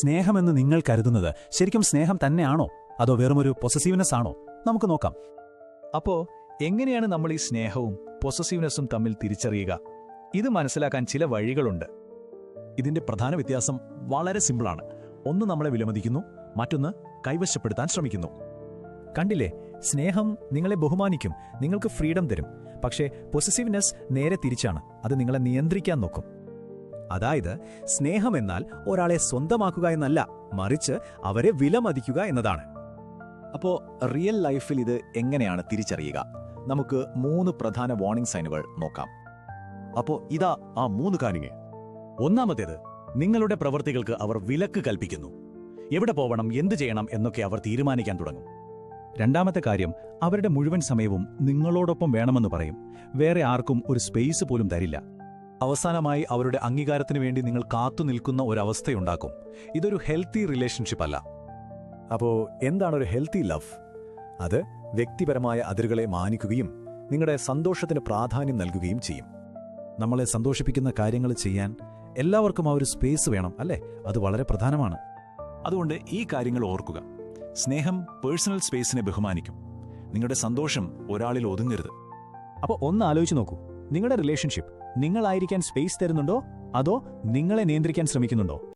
സ്നേഹമെന്ന് നിങ്ങൾ കരുതുന്നത് ശരിക്കും സ്നേഹം തന്നെയാണോ? അതോ വെറുമൊരു പൊസസീവ്നെസ് ആണോ? നമുക്ക് നോക്കാം. അപ്പോ എങ്ങനെയാണ് നമ്മൾ ഈ സ്നേഹവും പൊസസീവ്നെസ്സും തമ്മിൽ തിരിച്ചറിയുക? ഇത് മനസ്സിലാക്കാൻ ചില വഴികളുണ്ട്. ഇതിന്റെ പ്രധാന വ്യത്യാസം വളരെ സിമ്പിളാണ്. ഒന്ന് നമ്മളെ വിലമതിക്കുന്നു മറ്റൊന്ന് കൈവശപ്പെടുത്താൻ ശ്രമിക്കുന്നു. കണ്ടില്ലേ? സ്നേഹം നിങ്ങളെ ബഹുമാനിക്കും നിങ്ങൾക്ക് ഫ്രീഡം തരും. പക്ഷേ പൊസസീവ്നെസ് നേരെ തിരിച്ചാണ്. അത് നിങ്ങളെ നിയന്ത്രിക്കാൻ നോക്കും. അതായത് സ്നേഹം എന്നാൽ ഒരാളെ സ്വന്തമാക്കുക എന്നല്ല മറിച്ച് അവരെ വിലമതിക്കുക എന്നതാണ്. അപ്പോൾ റിയൽ ലൈഫിൽ ഇത് എങ്ങനെയാണ് തിരിച്ചറിയുക? നമുക്ക് മൂന്ന് പ്രധാന വാർണിംഗ് സൈനുകൾ നോക്കാം. അപ്പോ ഇതാ ആ മൂന്ന് കാര്യങ്ങൾ. ഒന്നാമത്തേത് നിങ്ങളുടെ പ്രവൃത്തികൾക്ക് അവർ വിലക്ക് കൽപ്പിക്കുന്നു. എവിടെ പോവണം എന്ത് ചെയ്യണം എന്നൊക്കെ അവർ തീരുമാനിക്കാൻ തുടങ്ങും. രണ്ടാമത്തെ കാര്യം അവരുടെ മുഴുവൻ സമയവും നിങ്ങളോടൊപ്പം വേണമെന്ന് പറയും. വേറെ ആർക്കും ഒരു സ്പേസ് പോലും തരില്ല. അവസാനമായി അവരുടെ അംഗീകാരത്തിന് വേണ്ടി നിങ്ങൾ കാത്തു നിൽക്കുന്ന ഒരവസ്ഥയുണ്ടാക്കും. ഇതൊരു ഹെൽത്തി റിലേഷൻഷിപ്പ് അല്ല. അപ്പോ എന്താണ് ഒരു ഹെൽത്തി ലവ്? അത് വ്യക്തിപരമായ അതിരുകളെ മാനിക്കുകയും നിങ്ങളുടെ സന്തോഷത്തിന് പ്രാധാന്യം നൽകുകയും ചെയ്യും. നമ്മളെ സന്തോഷിപ്പിക്കുന്ന കാര്യങ്ങൾ ചെയ്യാൻ എല്ലാവർക്കും ആ ഒരു സ്പേസ് വേണം അല്ലേ? അത് വളരെ പ്രധാനമാണ്. അതുകൊണ്ട് ഈ കാര്യങ്ങൾ ഓർക്കുക. സ്നേഹം പേഴ്സണൽ സ്പേസിനെ ബഹുമാനിക്കും. നിങ്ങളുടെ സന്തോഷം ഒരാളിൽ ഒതുങ്ങരുത്. അപ്പോൾ ഒന്ന് ആലോചിച്ച് നോക്കൂ. നിങ്ങളുടെ റിലേഷൻഷിപ്പ് നിങ്ങളായിരിക്കാൻ സ്പേസ് തരുന്നുണ്ടോ? അതോ നിങ്ങളെ നിയന്ത്രിക്കാൻ ശ്രമിക്കുന്നുണ്ടോ?